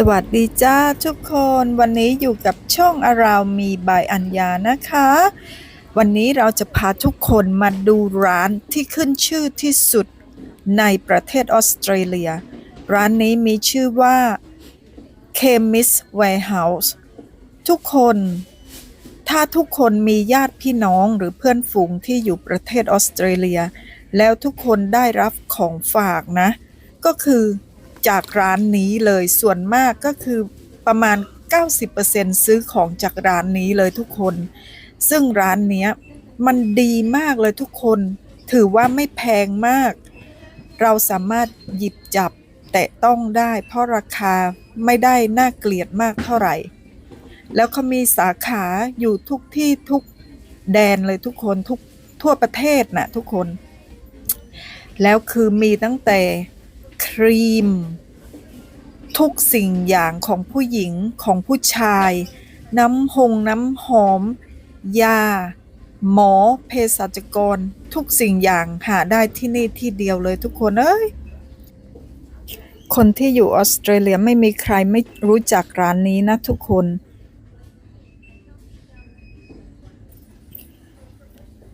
สวัสดีจ้าทุกคนวันนี้อยู่กับช่องอาราวมีบายอัญญานะคะ วันนี้เราจะพาทุกคนมาดูร้านที่ขึ้นชื่อที่สุดในประเทศออสเตรเลีย ร้านนี้มีชื่อว่า Chemist Warehouse ทุกคน ถ้าทุกคนมีญาติพี่น้องหรือเพื่อนฝูงที่อยู่ประเทศออสเตรเลีย แล้วทุกคนได้รับของฝากนะ ก็คือ จากร้านนี้เลยส่วนมากก็คือประมาณ 90%ซื้อของจากร้านนี้เลยทุกคน ซึ่งร้านเนี้ยมันดีมากเลยทุกคน ถือว่าไม่แพงมาก เราสามารถหยิบจับแตะต้องได้เพราะราคาไม่ได้น่าเกลียดมากเท่าไหร่ แล้วเขามีสาขาอยู่ทุกที่ทุกแดนเลยทุกคนทุกทั่วประเทศนะทุกคน แล้วคือมีตั้งแต่ ครีม ทุกสิ่งอย่างของผู้หญิงของผู้ชาย น้ำหงน้ำหอม ยา หมอเภสัชกร ทุกสิ่งอย่างหาได้ที่นี่ที่เดียวเลยทุกคนเอ้ยคนที่อยู่ออสเตรเลียไม่มีใครไม่รู้จักร้านนี้นะทุกคน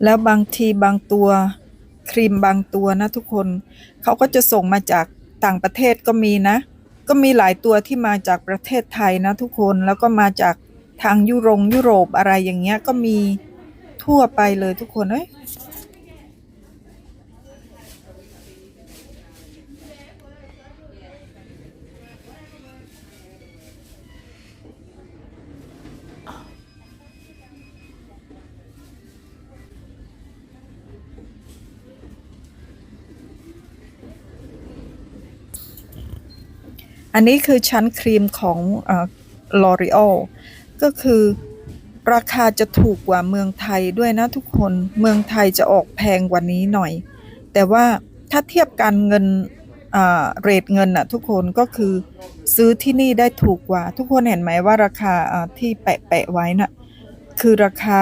แล้วบางทีบางตัว ครีมบางตัวนะทุกคน เขาก็จะส่งมาจากต่างประเทศก็มีนะ ก็มีหลายตัวที่มาจากประเทศไทยนะทุกคนแล้วก็มาจากทางยุโรงยุโรปอะไรอย่างเงี้ยก็มีทั่วไปเลยทุกคนเอ้ย อันนี้คือชั้นครีมของลอรีอ l ก็คือราคาจะถูกกว่าเมืองไทยด้วยนะทุกคน เมืองไทยจะออกแพงกว่านี้หน่อย แต่ว่าถ้าเทียบกันเงินเรทเงินอะทุกคนก็คือซื้อที่นี่ได้ถูกกว่า ทุกคนเห็นไหมว่าราคาที่แปะแปะไว้น่ะคือราคา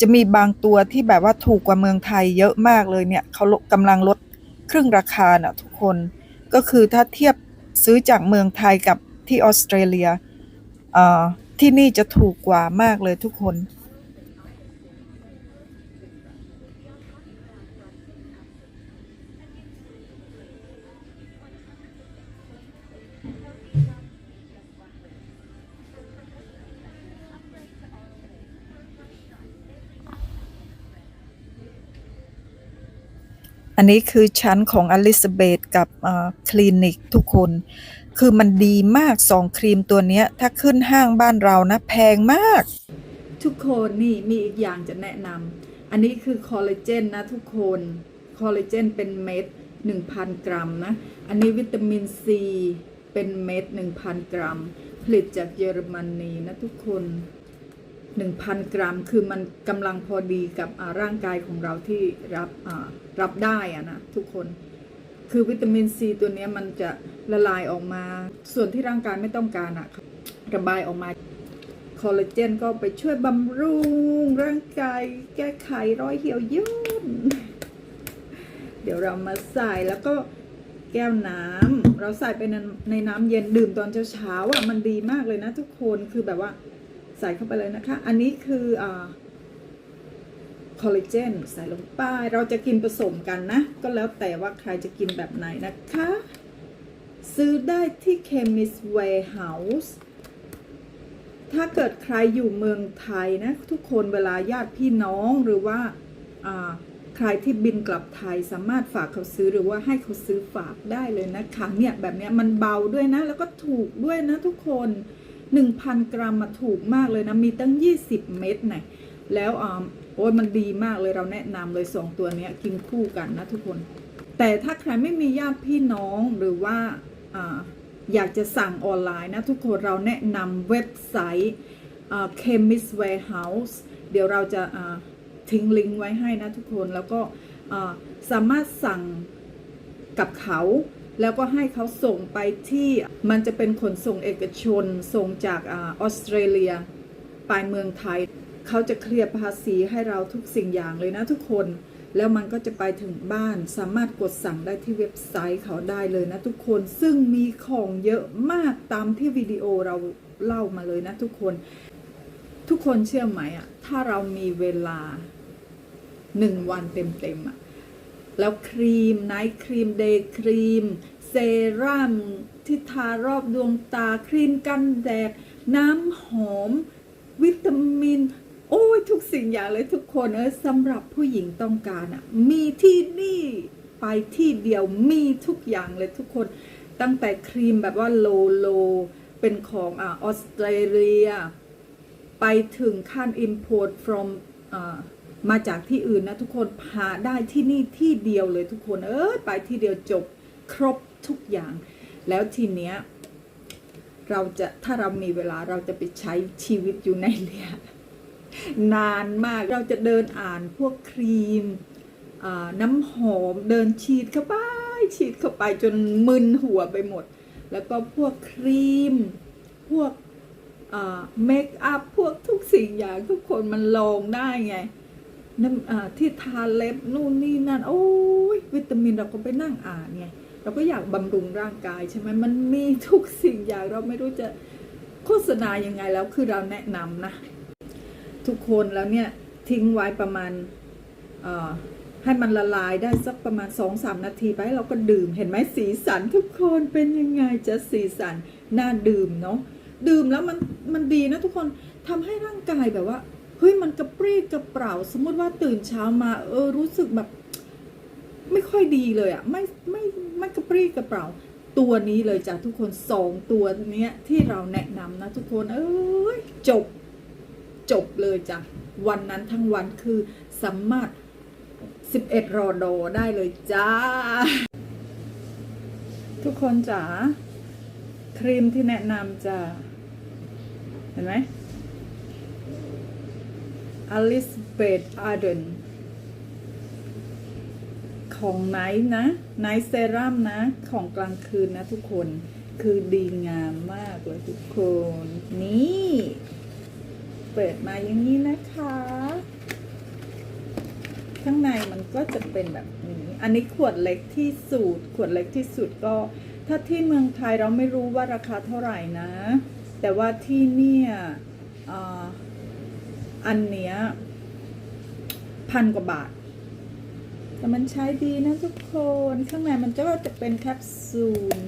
จะมีบางตัวที่แบบว่าถูกกว่าเมืองไทยเยอะมากเลยเนี่ยเขากำลังลดครึ่งราคาน่ะทุกคนก็คือถ้าเทียบ ซื้อจากเมืองไทยกับที่ออสเตรเลียเอ่อที่นี่จะถูกกว่ามากเลยทุกคน อันนี้คือชั้นของอลิซาเบธกับคลินิกทุกคน คือมันดีมากสองครีมตัวนี้ถ้าขึ้นห้างบ้านเรานะ แพงมาก ทุกคนนี่มีอีกอย่างจะแนะนำอันนี้คือคอลลาเจนนะทุกคนคอลลาเจนเป็นเม็ด 1,000 กรัมนะ อันนี้วิตามินซีเป็นเม็ด 1,000 กรัม ผลิตจากเยอรมนีนะทุกคน 1,000 กรัม คือมันกำลังพอดีกับร่างกายของเราที่รับรับได้อะนะทุกคน คือวิตามินซีตัวนี้มันจะละลายออกมา ส่วนที่ร่างกายไม่ต้องการอะระบายออกมาคอลลาเจนก็ไปช่วยบำรุงร่างกายแก้ไขรอยเหี่ยวย่น เดี๋ยวเรามาใส่แล้วก็แก้วน้ำเราใส่ไปในในน้ำเย็นดื่มตอนเช้าๆอะมันดีมากเลยนะทุกคนคือแบบว่า ใส่เข้าไปเลยนะคะ อันนี้คืออคอลลาเจนใส่ลงไป เราจะกินผสมกันนะ ก็แล้วแต่ว่าใครจะกินแบบไหนนะคะ ซื้อได้ที่ Chemist Warehouse ถ้าเกิดใครอยู่เมืองไทยนะ ทุกคนเวลาญาติพี่น้องหรือว่าอ่าใครที่บินกลับไทยสามารถฝากเขาซื้อหรือว่าให้เขาซื้อฝากได้เลยนะคะเนี่ยแบบเนี้ยมันเบาด้วยนะ แล้วก็ถูกด้วยนะทุกคน 1,000 กรัมมาถูกมากเลยนะ มีตั้ง 20 เม็ดนะแล้วอ่าโอ้ยมันดีมากเลยเราแนะนำเลยสองตัวนี้กินคู่กันนะทุกคน แต่ถ้าใครไม่มีญาติพี่น้องหรือว่าอาอยากจะสั่งออนไลน์นะทุกคนเราแนะนำเว็บไซต์อ่า Chemist Warehouse เดี๋ยวเราจะทิ้งลิงก์ไว้ให้นะทุกคนแล้วก็สามารถสั่งกับเขา แล้วก็ให้เขาส่งไปที่มันจะเป็นขนส่งเอกชน ส่งจากอออสเตรเลีย ไปเมืองไทย เขาจะเคลียร์ภาษีให้เราทุกสิ่งอย่างเลยนะทุกคน แล้วมันก็จะไปถึงบ้านสามารถกดสั่งได้ที่เว็บไซต์เขาได้เลยนะทุกคนซึ่งมีของเยอะมากตามที่วิดีโอเราเล่ามาเลยนะทุกคน ทุกคนเชื่อไหมอะถ้าเรามีเวลาหนึ่งวันเต็มๆอะ แล้วครีมไนท์ครีมเดย์ครีม เซรั่มที่ทารอบดวงตาครีมกันแดด น้ำหอม วิตามิน โอ้ยทุกสิ่งอย่างเลยทุกคนเออสำหรับผู้หญิงต้องการอะมีที่นี่ไปที่เดียวมีทุกอย่างเลยทุกคน ตั้งแต่ครีมแบบว่าโลโล เป็นของอ่ออสเตรเลีย ไปถึงขั้น import from อ่า มาจากที่อื่นนะทุกคนหาได้ที่นี่ที่เดียวเลยทุกคนเออไปที่เดียวจบครบทุกอย่าง แล้วทีเนี้ยเราจะถ้าเรามีเวลาเราจะไปใช้ชีวิตอยู่ในเนี่ยนานมากเราจะเดินอ่านพวกครีมน้ำหอมเดินฉีดเข้าไปฉีดเข้าไปจนมึนหัวไปหมด แล้วก็พวกครีม พวกเมคอัพพวกทุกสิ่งอย่างทุกคนมันลองได้ไง น้ำที่ทาเล็บนู่นนี่นั่นโอ้ยวิตามินเราก็ไปนั่งอ่านไงเราก็อยากบำรุงร่างกายใช่ไหมมันมีทุกสิ่งอย่างเราไม่รู้จะโฆษณายังไงแล้วคือเราแนะนำนะ ทุกคนแล้วเนี่ยทิ้งไว้ประมาณให้มันละลายได้สักประมาณ2อสนาทีไปเราก็ดื่มเห็นไหมสีสันทุกคนเป็นยังไงจะสีสันน่าดื่มเนาะดื่มแล้วมันมันดีนะทุกคนทำให้ร่างกายแบบว่า เฮ้ยมันกระปรี้กระเปร่า สมมติว่าตื่นเช้ามาเออรู้สึกแบบ ไม่ค่อยดีเลยอะ่ะไม่ไม่ไม่กระปรี้กระเปร่า ตัวนี้เลยจ้ะทุกคนสองตัวเนี้ยที่เราแนะนำนะทุกคนเอ้ยจบจบเลยจ้ะวันนั้นทั้งวันคือสามารถ11รอดอได้เลยจ้า ทุกคนจ๋าครีมที่แนะนำจ้ะเห็นไหม Alice b e t Arden ของไนท์นะไนท์เซรั่มนะ ของกลางคืนนะทุกคนคือดีงามมากเลยทุกคน นี่ เปิดมาอย่างนี้นะคะ ข้างในมันก็จะเป็นแบบนี้ อันนี้ขวดเล็กที่สุดขวดเล็กที่สุดก็ ถ้าที่เมืองไทยเราไม่รู้ว่าราคาเท่าไหร่นะ แต่ว่าที่เนี่ย อันเนี้ยพันกว่าบาท แต่มันใช้ดีนะทุกคน ข้างในมันก็จะเป็นแคปซูล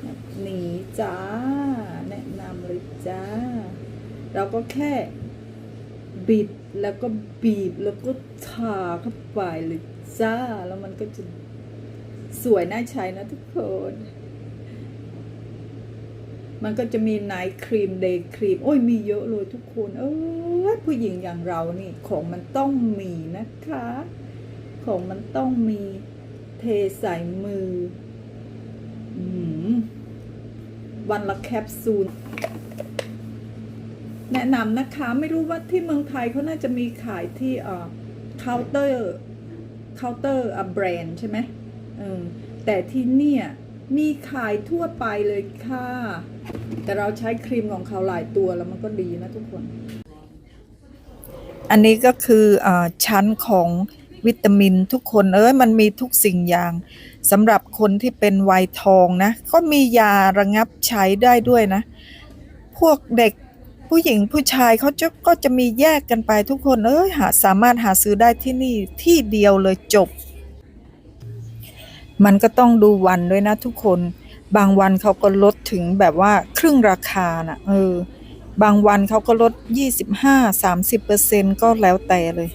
แบบนี้จ้า แนะนำเลยจ้า เราก็แค่บิดแล้วก็บีบแล้วก็ทาเข้าไปเลยจ้า แล้วมันก็จะสวยน่าใช้นะทุกคน มันก็จะมีไนท์ครีมเดย์ครีม โอ้ยมีเยอะเลยทุกคนเออผู้หญิงอย่างเรานี่ของมันต้องมีนะคะ ของมันต้องมีเทใส่มืออมวันละแคปซูล แนะนำนะคะไม่รู้ว่าที่เมืองไทยเขาน่าจะมีขายที่เอ่อเคาน์เตอร์เคาน์เตอร์อะแบรนด์ใช่ไหมเออแต่ที่เนี่ยมีขายทั่วไปเลยค่ะ แต่เราใช้ครีมของเขาหลายตัวแล้วมันก็ดีนะทุกคน อันนี้ก็คืออชั้นของวิตามินทุกคนเอ้ยมันมีทุกสิ่งอย่างสำหรับคนที่เป็นวัยทองนะ ก็มียาระงับใช้ได้ด้วยนะ พวกเด็กผู้หญิงผู้ชายเขาจะก็จะมีแยกกันไปทุกคนเอ้ยหาสามารถหาซื้อได้ที่นี่ที่เดียวเลยจบ มันก็ต้องดูวันด้วยนะทุกคน บางวันเขาก็ลดถึงแบบว่าครึ่งราคาน่ะเออ บางวันเขาก็ลด 25-30%ก็แล้วแต่เลย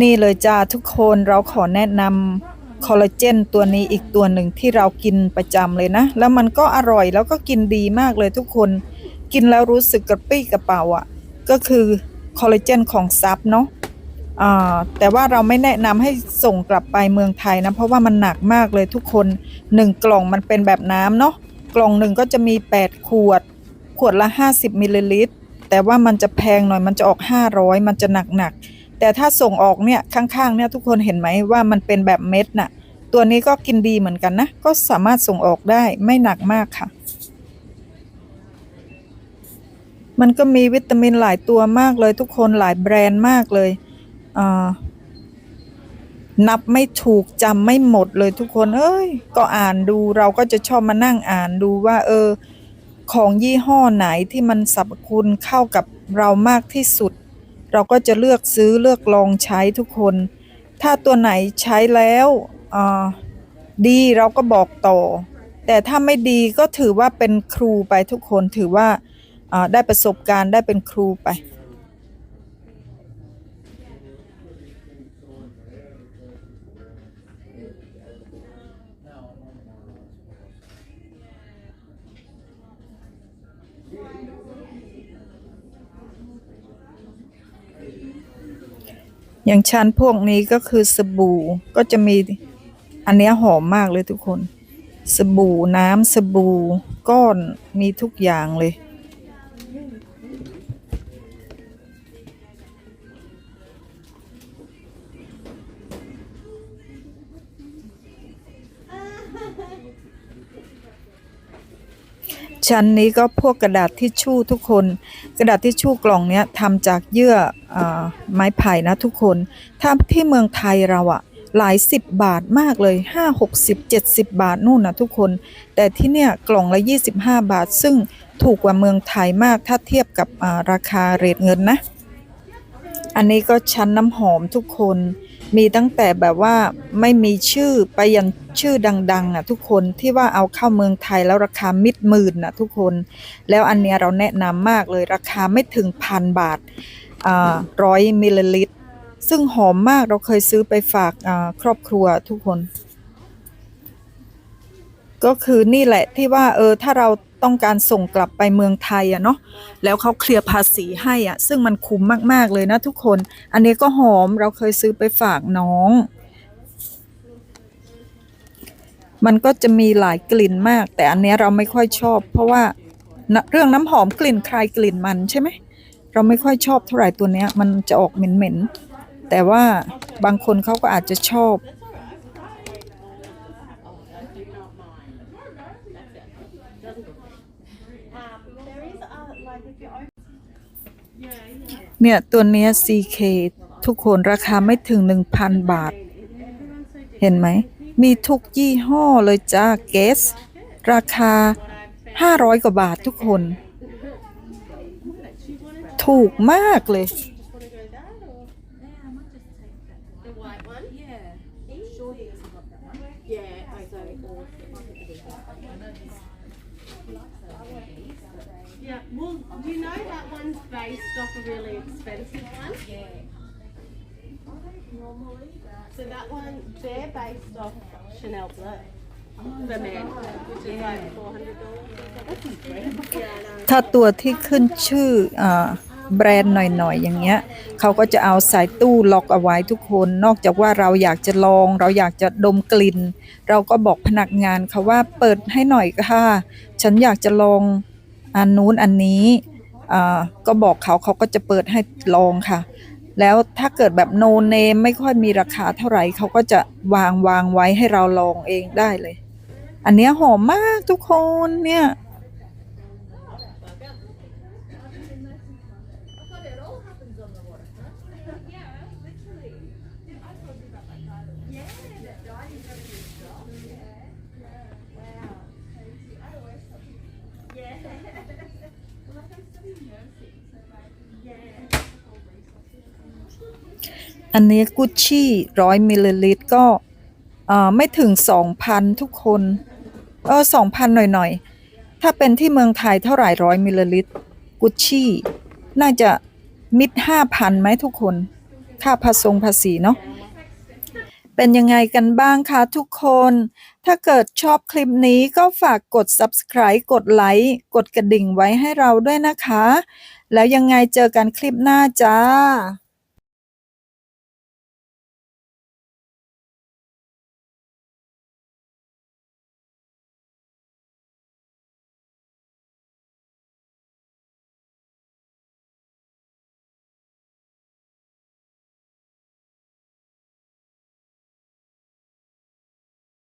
นี่เลยจ้าทุกคนเราขอแนะนำคอลลาเจนตัวนี้อีกตัวหนึ่งที่เรากินประจำเลยนะ แล้วมันก็อร่อยแล้วก็กินดีมากเลยทุกคน กินแล้วรู้สึกกระปรี้กระเป๋าอะ่ะ ก็คือคอลลาเจนของซับเนาะ แต่ว่าเราไม่แนะนำให้ส่งกลับไปเมืองไทยนะ เพราะว่ามันหนักมากเลยทุกคนหนึ่งกล่องมันเป็นแบบน้ำเนาะกล่องหนึ่งก็จะมี 8 ขวด ขวดละ 50มิลลิลิตรแต่ว่ามันจะแพงหน่อยมันจะออก 500 มันจะหนักๆแต่ถ้าส่งออกเนี่ยข้างๆเนี่ยทุกคนเห็นไหมว่ามันเป็นแบบเม็ดน่ะ ตัวนี้ก็กินดีเหมือนกันนะ ก็สามารถส่งออกได้ไม่หนักมากค่ะ มันก็มีวิตามินหลายตัวมากเลยทุกคนหลายแบรนด์มากเลย นับไม่ถูกจำไม่หมดเลยทุกคน เอ้ย ก็อ่านดูเราก็จะชอบมานั่งอ่านดูว่า เออ ของยี่ห้อไหนที่มันสรรพคุณเข้ากับเรามากที่สุด เราก็จะเลือกซื้อเลือกลองใช้ทุกคน ถ้าตัวไหนใช้แล้วดีเราก็บอกต่อ แต่ถ้าไม่ดีก็ถือว่าเป็นครูไปทุกคนถือว่าได้ประสบการณ์ได้เป็นครูไป อย่างชั้นพวกนี้ก็คือสบู่ก็จะมีอันนี้หอมมากเลยทุกคน สบู่น้ำสบู่ก้อนมีทุกอย่างเลย ชั้นนี้ก็พวกกระดาษทิชชู่ทุกคน กระดาษทิชชู่กล่องเนี้ยทำจากเยื่ออไม้ไผ่นะทุกคน ถ้าที่เมืองไทยเราอะหลายสิบบาทมากเลย5 60 70บาทนู่นนะทุกคน แต่ที่เนี่ยกล่องละ25บาท ซึ่งถูกกว่าเมืองไทยมากถ้าเทียบกับราคาเรทเงินนะ อันนี้ก็ชั้นน้ำหอมทุกคน มีตั้งแต่แบบว่าไม่มีชื่อไปยันชื่อดังๆอะทุกคนที่ว่าเอาเข้าเมืองไทยแล้วราคามิดหมื่นน่ะทุกคน แล้วอันเนี้ยเราแนะนำมากเลยราคาไม่ถึงพันบาทอ่าร้อยมิลลิลิตร ซึ่งหอมมากเราเคยซื้อไปฝากอ่าครอบครัวทุกคน ก็คือนี่แหละที่ว่าเออถ้าเรา ต้องการส่งกลับไปเมืองไทยอะเนาะแล้วเขาเคลียร์ภาษีให้อะซึ่งมันคุ้มมาก ๆ เลยนะทุกคน อันนี้ก็หอมเราเคยซื้อไปฝากน้อง มันก็จะมีหลายกลิ่นมาก แต่อันนี้เราไม่ค่อยชอบ เพราะว่าเรื่องน้ำหอมกลิ่นใครกลิ่นมันใช่ไหมเราไม่ค่อยชอบเท่าไหร่ตัวเนี้ย มันจะออกเหม็นๆแต่ว่าบางคนเขาก็อาจจะชอบ เนี่ย ตัวเนี้ย CK ทุกคนราคาไม่ถึง 1,000 บาท เห็นไหม มีทุกยี่ห้อเลยจ้าเกส ราคา 500 กว่าบาททุกคน ถูกมากเลย Yeah, well, you know that one's based off a really expensive one? Yeah. So that one, they're based off Chanel Bleu. For men, which is like $400 or something. That's incredible. ถ้าตัวที่ขึ้นชื่ออาแบรนด์หน่อยๆ อย่างเงี้ยเขาก็จะเอาสายตู้ล็อกเอาไว้ทุกคน นอกจากว่าเราอยากจะลอง เราอยากจะดมกลิ่น เราก็บอกพนักงานเขาว่าเปิดให้หน่อยค่ะ ฉันอยากจะลองอันนู้นอันนี้ ก็บอกเขาเขาก็จะเปิดให้ลองค่ะ แล้วถ้าเกิดแบบโนเนมไม่ค่อยมีราคาเท่าไหร่เขาก็จะวางวางไว้ให้เราลองเองได้เลย อันเนี้ยหอมมากทุกคนเนี่ย อันนี้กุชชี่ร้อยมิลลิลิตรก็ไม่ถึงสองพันทุกคนเออสองพันหน่อยๆ ถ้าเป็นที่เมืองไทยเท่าไหร่ร้อยมิลลิลิตรกุชชี่น่าจะมิดห้าพันไหมทุกคน ค่าผสงภาษีเนาะ เป็นยังไงกันบ้างคะทุกคน ถ้าเกิดชอบคลิปนี้ก็ฝากกด subscribe กดไลค์ กดกระดิ่งไว้ให้เราด้วยนะคะ แล้วยังไงเจอกันคลิปหน้าจ้า